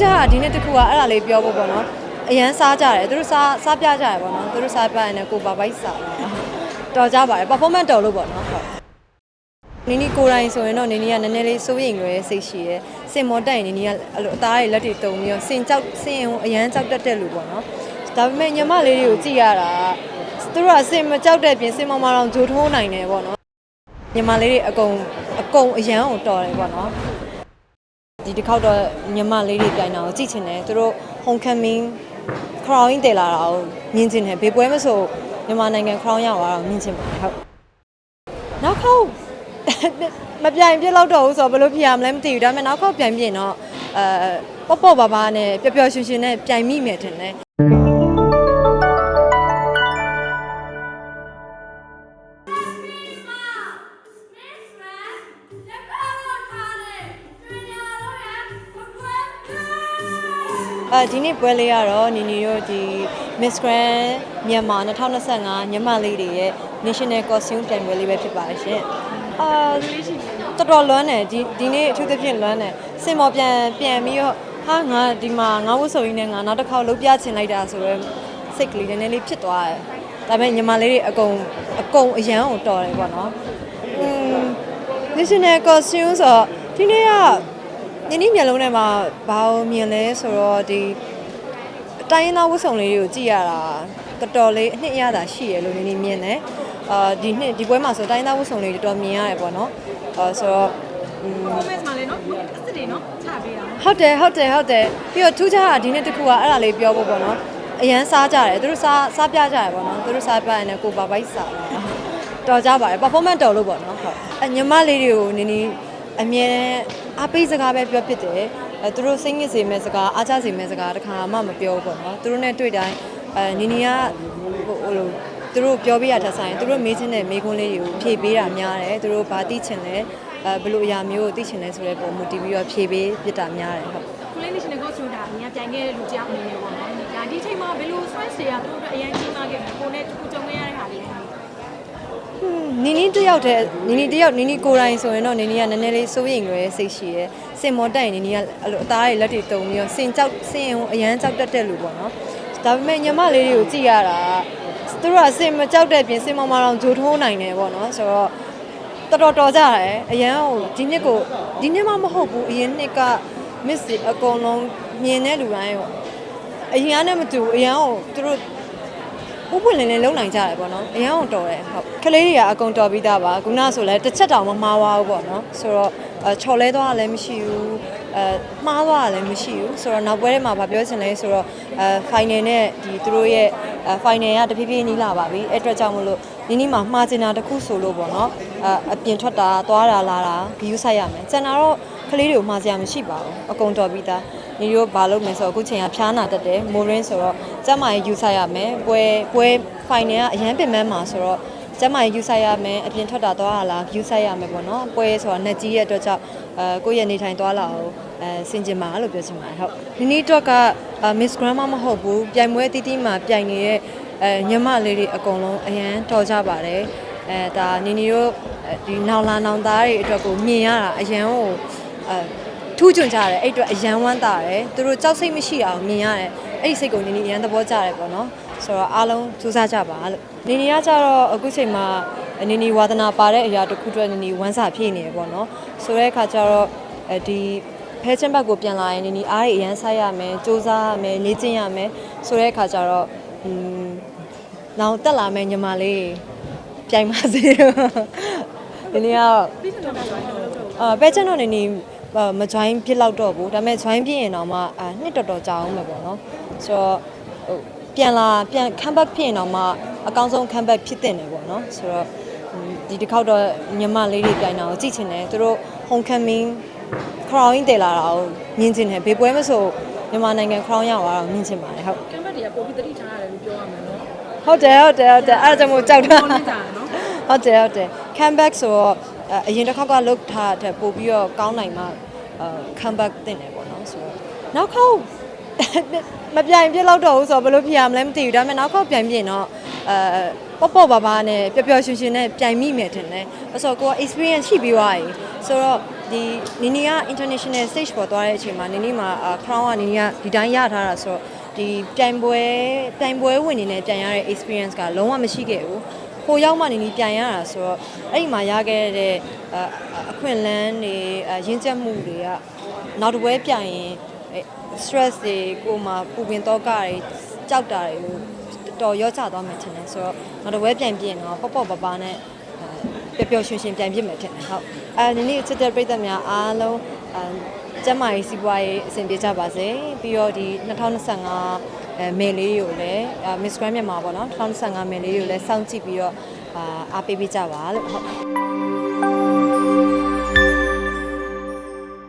ခြားတာဒီနေ့တစ်ခုကအဲ့ဒါလေးပြောဖို့ပေါ့နော်အရန်စားကြတယ်သူတို့စားစားပြကြတယ်ပေါ့နော်သူတို့စားပြရင်လည်းကိုပါပိုက်စားတာတော်ကြပါတယ် performance တော်လို့ပေါ့နော်ဟုတ်နီနီကိုယ်တိုင်ဆိုရင်တော့နီနီကနည်းနည်းလေးစိုးရိမ်ရွယ်စိတ်ရှိရဲစင်မော်တက်ရင်နီနီကအဲ့လိုအသားတွေလက်တွေတုံပြီးတော့စင်ကြောက်စင်ရင်အရန်ကြောက်တတ်တဲ့လူပေါ့နော်ဒါပေမဲ့ညီမလေးတွေကိုကြည့်ရတာသူတို့ကစင်မကြောက်တဲ့ပြင်စင်မော်မှာတော့ဂျိုထိုးနိုင်တယ်ပေါ့နော်ညီမလေးတွေအကုန်အကုန်အရန်ကိုတော်တယ်ပေါ့နော် ဒီတစ်ခေါက်တော့ညီမလေးတွေပြိုင်တာကိုကြည့်ချင်တယ်သူတို့ homecoming crown တင်လာတာကိုမြင်ချင်တယ်ဘေးပွဲမဆိုမြန်မာနိုင်ငံ crown ရသွားတာကိုမြင်ချင်ပါတယ်ဟုတ်နောက်ခေါက်မပြိုင်ပြစ်လောက်တော့ဘူးဆိုတော့ဘယ်လိုဖြစ်ရမလဲမသိဘူးဒါပေမဲ့နောက်ခေါက်ပြိုင်ပြင်တော့အဲပေါ့ပေါ့ပါပါနဲ့ပျော်ပျော်ရွှင်ရွှင်နဲ့ပြိုင်မိမယ်ထင်တယ် အဲဒီနေ့ပွဲလေးကတော့နီနီတို့ဒီ Miss Grand မြန်မာ2025ညီမလေးတွေရဲ့ National Costume ပြိုင်ပွဲလေးပဲဖြစ်ပါတယ်ရှင်။အာတော်တော်လွမ်းတယ်ဒီဒီနေ့အထူးသဖြင့်လွမ်းတယ်စင်မော်ပြန်ပြန်ပြီးတော့ဟာငါဒီမှာငါဝတ်စုံရင်းနဲ့ငါနောက်တစ်ခေါက်လုပ်ပြချင်လိုက်တာဆိုတော့စိတ်ကလေးနည်းနည်းလေးဖြစ်သွားတယ်။ဒါပေမဲ့ညီမလေးတွေအကုန်အကုန်အရန်ကိုတော်တယ်ပေါ့နော်။อืม National Costume ဆိုတော့ဒီနေ့က ညနေမျက်လုံးထဲမှာဘာလို့မြင်လဲဆိုတော့ဒီအတိုင်းရင်းသားဝတ်စုံလေးတွေကိုကြည့်ရတာတော်တော်လေးအနှစ်အရသာရှိရလို့ညနေမြင်တယ်အာဒီနှစ်ဒီပွဲမှာဆိုတိုင်းရင်းသားဝတ်စုံလေးတော်တော်မြင်ရတယ်ပေါ့နော်အာဆိုတော့อืม comments မှာလည်းနော်အစ်စ်တွေနော်ချပေးတာဟုတ်တယ်ဟုတ်တယ်ဟုတ်တယ်ပြီးတော့ထူးခြားတာဒီနေ့တစ်ခုကအဲ့ဒါလေးပြောဖို့ပေါ့နော်အရန်စားကြတယ်သူတို့စားစားပြကြတယ်ပေါ့နော်သူတို့စားပြရင်လည်းကိုပါပိုက်စားတာတော်ကြပါတယ် performance တော်လို့ပေါ့နော်ဟုတ်အညီမလေးတွေကိုနည်းနည်း အမြဲတမ်းအားပေးစကားပဲပြောဖြစ်တယ်အဲသူတို့စိတ်ညစ်စေမဲ့စကားအားချစေမဲ့စကားတခါမှမပြောဘူးပေါ့နော်သူတို့နဲ့တွေ့တိုင်းအဲနီနီကဟိုဟိုလိုသူတို့ပြောပြရတဲ့ဆိုင်သူတို့မေးချင်တဲ့မေးခွန်းလေးတွေကိုဖြေပေးတာများတယ်သူတို့ဘာသိချင်လဲအဲဘယ်လိုအရာမျိုးကိုသိချင်လဲဆိုတဲ့ပုံမူတည်ပြီးတော့ဖြေပေးပြတာများတယ်ဟုတ်ကိုလေး national costume ဒါအများပြိုင်ခဲ့တဲ့လူကြောက်အနေနဲ့ပေါ့နော်ဒါဒီချိန်မှာဘယ်လို stress တွေကသူတို့အတွက်အရင်ကြီးမားခဲ့ကိုနဲ့ကိုကြုံခဲ့ရတဲ့ဟာလေး တွေနီနီတယောက်တည်းနီနီတယောက်နီနီကိုယ်တိုင်ဆိုရင်တော့နီနီကနည်းနည်းလေးစိုးရိမ်ရွယ်စိတ်ရှိရဲစင်မော်တက်ရင်နီနီကအဲ့လိုအသားတွေလက်တွေတုံပြီးတော့စင်ကြောက်စင်ရင်အရန်ကြောက်တတ်တဲ့လူပေါ့နော်ဒါပေမဲ့ညီမလေးတွေကိုကြည့်ရတာသူတို့ကစင်မကြောက်တဲ့ပြင်စင်မော်မှာတော့ဂျိုထိုးနိုင်တယ်ပေါ့နော်ဆိုတော့တော်တော်တော်ကြတယ်အရန်ဟိုဒီနှစ်ကိုဒီနှစ်မှမဟုတ်ဘူးအရင်နှစ်က miss အကုန်လုံးမြင်တဲ့လူတိုင်းရောအရင်ကနဲ့မတူဘူးအရန်ဟိုသူတို့ ဥပွင့်လင်းလင်းလုံနိုင်ကြတယ်ပေါ့နော်အရန်အောင်တော်တယ်ဟုတ်ကလေးတွေကအကုန်တော်ပြီးသားပါခုနဆိုလဲတစ်ချက်တောင်မမှားသွားဘူးပေါ့နော်ဆိုတော့အချော်လဲသွားတာလည်းမရှိဘူးအဲမှားသွားတာလည်းမရှိဘူးဆိုတော့နောက်ပွဲထဲမှာဗာပြောချင်လဲဆိုတော့အဲ final နဲ့ဒီသူတို့ရဲ့အဲ final ကတဖြည်းဖြည်းနီးလာပါပြီအဲ့အတွက်ကြောင့်မလို့နီးနီးမှာမှားချင်တာတစ်ခုဆိုလို့ပေါ့နော်အဲအပြင်ထွက်တာသွားတာလာတာဂယူးဆိုင်ရမယ်ကျန်တာတော့ ကလေးတွေကိုမှားစရာမရှိပါဘူးအကုန်တော်ပြီးသားညီတို့ဘာလုပ်မလဲဆိုတော့အခုချိန်ကဖျားနာတတ်တယ်မိုးရင်းဆိုတော့ကျမကြီးယူဆိုင်ရမယ်ပွဲပွဲ final ကအရန်ပင်ပန်းမှာဆိုတော့ကျမကြီးယူဆိုင်ရမယ်အပြင်ထွက်တာသွားရလားယူဆိုင်ရမယ်ပေါ့နော်ပွဲဆိုတော့နှက်ကြီးရဲ့အတွက်ကြောင့်အဲကိုယ့်ရဲ့နေထိုင်သွားလာအောင်အဲစင်ကျင်ပါလို့ပြောချင်ပါတယ်ဟုတ်ဒီနေ့တော့က Miss Grandma မဟုတ်ဘူးပြိုင်ပွဲတီးတီးမှာပြိုင်နေတဲ့အဲညီမလေးတွေအကုန်လုံးအရန်တော်ကြပါတယ်အဲဒါနီနီတို့ဒီနောင်လာနောင်သားတွေအတွက်ကိုမြင်ရတာအရန်ကို အဲထူးချွန်ကြတယ်အဲ့အတွက်အရန်ဝမ်းသာတယ်သူတို့ကြောက်စိတ်မရှိအောင်မြင်ရတယ်အဲ့ဒီစိတ်ကိုနေနေအရန်သဘောကျတယ်ပေါ့နော်ဆိုတော့အားလုံးစူးစမ်းကြပါလို့နေနေကကြတော့အခုချိန်မှာနေနေဝါသနာပါတဲ့အရာတစ်ခုအတွက်နေနေဝမ်းစာဖြည့်နေရပေါ့နော်ဆိုတဲ့အခါကျတော့အဲဒီဖဲချင်းဘက်ကိုပြန်လာရင်နေနေအားရအရန်ဆိုင်ရမယ်စူးစမ်းရမယ်လေ့ကျင့်ရမယ်ဆိုတဲ့အခါကျတော့อืมနောက်တက်လာမယ်ညီမလေးပြိုင်ပါစေဒီနေ့ကတော့ပြီးတော့တော့ဆိုတော့တော့အာပဲချန်တော့နေနေအာ မ join ဖြစ်လောက်တော့ဘူးဒါပေမဲ့ join ဖြစ်ရင်တော့မှအာနှစ်တော်တော်ကြာအောင်ပဲပေါ့နော်ဆိုတော့ဟိုပြန်လာပြန် comeback ဖြစ်ရင်တော့မှအကောင်းဆုံး comeback ဖြစ်တဲ့တယ်ပေါ့နော်ဆိုတော့ဟွန်းဒီတစ်ခေါက်တော့ညီမလေးတွေပြိုင်တာကိုကြည့်ချင်တယ်သူတို့ homecoming crown တင်လာတာကိုမြင်ချင်တယ်ဘေးပွဲမဆိုမြန်မာနိုင်ငံ crown ရသွားတာကိုမြင်ချင်ပါတယ်ဟုတ်ကမ်ဘတ်တွေကပို့ပြီးတတိထားရတယ်လို့ပြောရမယ်နော်ဟုတ်တယ်ဟုတ်တယ်ဟုတ်တယ်အဲ့ဒါကြောင့်မို့ကြောက်တာပေါ်နေတာနော်ဟုတ်တယ်ဟုတ်တယ် comeback ဆိုတော့အဲအရင်တစ်ခေါက်ကလုတ်ထားတဲ့ပို့ပြီးတော့ကောင်းနိုင်မှ အဲ comeback တင်တယ်ပေါ့နော်ဆိုတော့နောက်ခေါက်မပြိုင်ပြစ်လောက်တော့ဘူးဆိုတော့ဘယ်လိုဖြစ်ရမလဲမသိဘူးဒါပေမဲ့နောက်ခေါက်ပြိုင်ပြင်တော့အဲပေါ့ပေါ့ပါပါနဲ့ပျော်ပျော်ရွှင်ရွှင်နဲ့ပြိုင်မိမယ်ထင်တယ်။အဲ့ဆိုတော့ကိုက experience ရှိပြီးသွားပြီ။ဆိုတော့ဒီနီနီက international stage ပေါ်သွားတဲ့အချိန်မှာနီနီမှာအာ crown ကနီနီကဒီတိုင်းရထားတာဆိုတော့ဒီပြိုင်ပွဲပြိုင်ပွဲဝင်နေနဲ့ပြန်ရတဲ့ experience ကလုံးဝမရှိခဲ့ဘူး။ ဟိုရောက်မှနီနီပြန်ရတာဆိုတော့အဲ့ဒီမှာရခဲ့တဲ့အအခွင့်အလန်းတွေအရင်းချက်မှုတွေကနောက်တစ်ပွဲပြန်ရင်အဲ့ stress တွေကိုယ်မှာပူပင်တော့ကတွေကြောက်တာတွေကိုတော်ရောချသွားမှထင်တယ်ဆိုတော့နောက်တစ်ပွဲပြန်ပြင်တော့ပေါ့ပေါ့ပါပါနဲ့ပျော်ပျော်ရွှင်ရွှင်ပြန်ပြစ်မယ်ထင်တယ်ဟုတ်အဲဒီနေ့ချစ်တဲ့ပြည်သက်များအားလုံးအဲကျမ်းမာရေးစီးပွားရေးအဆင်ပြေကြပါစေပြီးတော့ဒီ2025 အဲမယ်လေးကိုလည်းအဲ Miss Grand မြန်မာပေါ့နော်2025မယ်လေးကိုလည်းစောင့်ကြည့်ပြီးတော့အာအားပေးပေးကြပါလို့ဟုတ်